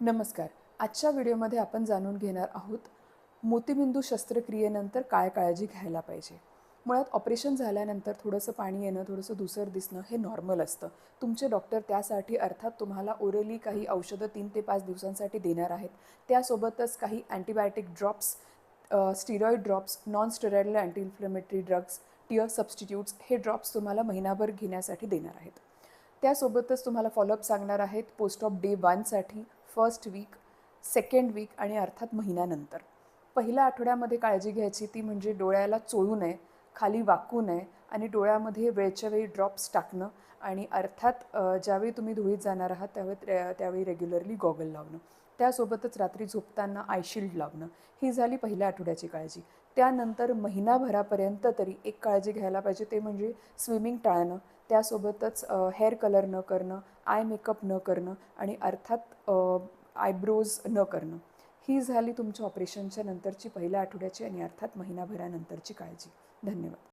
नमस्कार. आजच्या व्हिडिओमध्ये आपण जाणून घेणार आहोत मोतीबिंदू शस्त्रक्रियेनंतर काय काळजी घ्यायला पाहिजे? मुळात ऑपरेशन झाल्यानंतर थोडंसं पाणी येणं थोडंसं धुसर दिसणं हे नॉर्मल असतं. तुमचे डॉक्टर त्यासाठी अर्थात तुम्हाला ओरली काही औषधं तीन ते पाच दिवसांसाठी देणार आहेत. त्यासोबतच काही antibiotic drops steroid drops non steroidal anti inflammatory drugs tear substitutes हे ड्रॉप्स तुम्हाला महिनाभर घेण्यासाठी देणार आहेत. त्यासोबतच तुम्हाला फॉलोअप सांगणार आहेत पोस्ट ऑफ डे वनसाठी फर्स्ट वीक सेकंड वीक आणि अर्थात महिन्यानंतर. पहिल्या आठवड्यामध्ये काळजी घ्यायची ती म्हणजे डोळ्याला चोळू नये खाली वाकू नये आणि डोळ्यामध्ये वेळच्या वेळी ड्रॉप्स टाकणं आणि अर्थात ज्यावेळी तुम्ही धुळीत जाणार आहात त्यावेळी त्यावेळी रेग्युलरली गॉगल लावणं. त्यासोबतच रात्री झोपताना आयशिल्ड लावणं. ही झाली पहिल्या आठवड्याची काळजी. त्यानंतर महिनाभरापर्यंत तरी एक काळजी घ्यायला पाहिजे ते म्हणजे स्विमिंग टाळणं. त्यासोबतच हेअर कलर न करणं आय मेकअप न करणं आणि अर्थात आयब्रोज न करणं. ही झाली तुमच्या ऑपरेशनच्या नंतरची पहिल्या आठवड्याची आणि अर्थात महिनाभरानंतरची काळजी. धन्यवाद.